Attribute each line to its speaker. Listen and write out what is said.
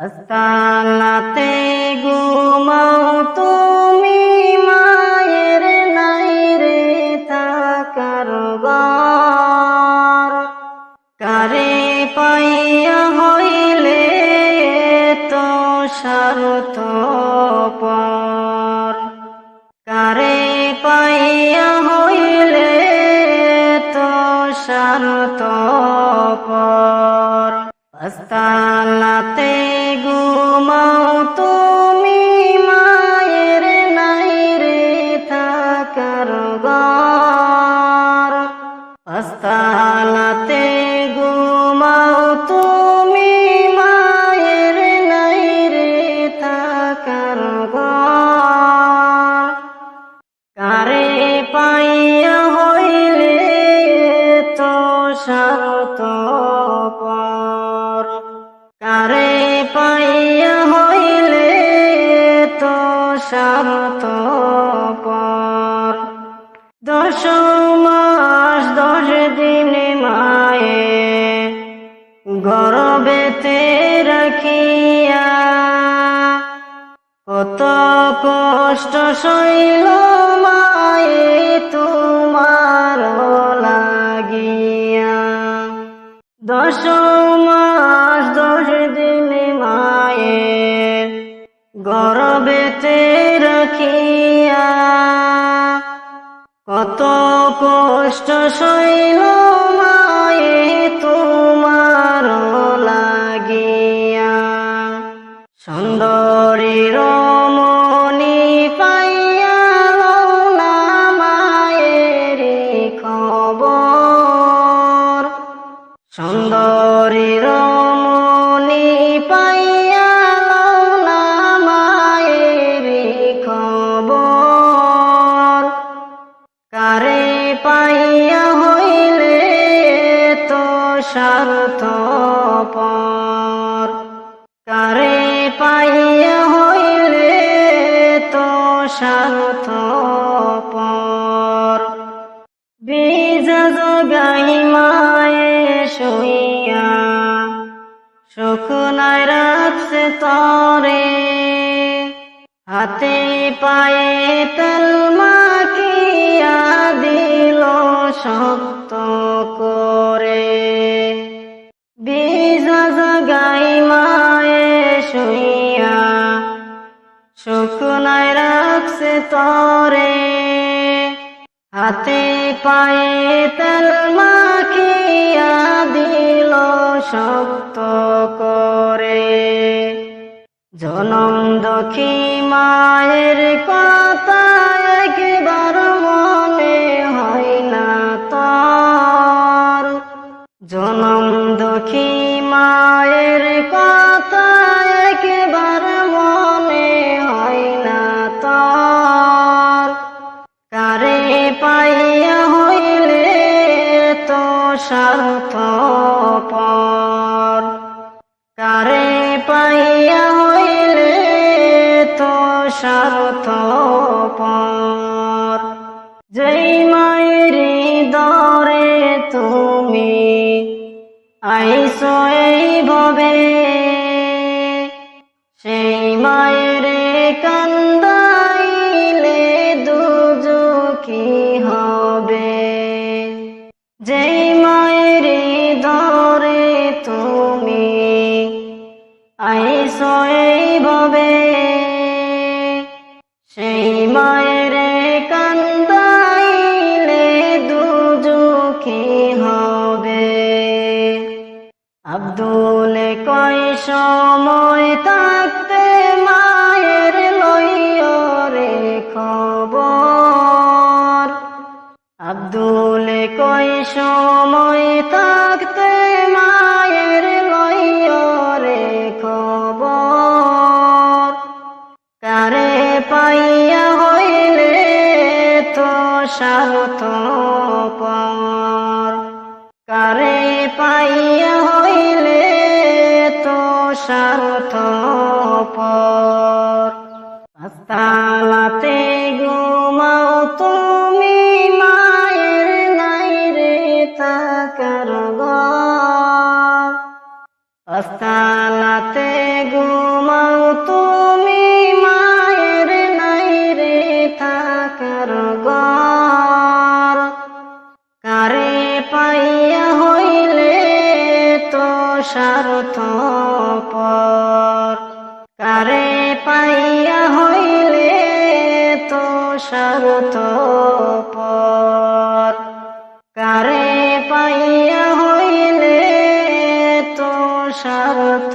Speaker 1: আস্তানাতে ঘুমাও তুমি, মায়ের নাই রে থাকার কারে পাইয়া হইলে তো সারত পর। কারে পাইয়া হইলে তো সারত পর। আস্তানাতে শরত পর কারে পাইয়া হইলে তো শরত পর দশ মাস, দশ দিন মায়ে গরবেতে রাখিয়া। কত কষ্ট শৈল মায়ে তোমার। দশ মাস দশ দিন মায়ের গরবেতে রাখিয়া কত কষ্ট শৈল মায়ে তোমার লাগিয়া। সুন্দরী সুন্দরী রমণী পাইয়া না মায়ের খবর। কারে পাইয়া হইলে তো স্বার্থ পর কারে পাইয়া হইলে তো স্বার্থ পর বীজ জগাই শুকনায় রাখছে তরে, হাতে পায়ে তেল মাখিয়া দিল শক্ত করে। বীজ জগাই মায়ে শুইয়া শুকনায় রাখছে তরে, হাতে পায়ে তেল মাখিয়া দিল শক্ত করে। জনম দখি মায়ের কথা একবার মনে হয় না তোর। জনম দখি মায়ের কথা একবার মনে হয় না তোর। কারে পাইয়া হইলে তো স্বার্থ পর তো স্বার্থ যেই মায়ের দরে তুমি আইসো এই ভবে সেই মায়ের কান্দাইলে দুজকি হবে। যেই মায়ের দরে তুমি আইসো দুজকি হবে? আব্দুল কয় সময় থাকতে মায়ের লইয়রে খবর। আব্দুল কয় সময় থাকতে তো স্বার্থ পর। কারে পাইয়া হইলে তো স্বার্থ পর। আস্তালাতে তো স্বার্থ পর। কারে পাইয়া হইলে তো স্বার্থ পর। কারে পাইয়া হইলে তো স্বার্থ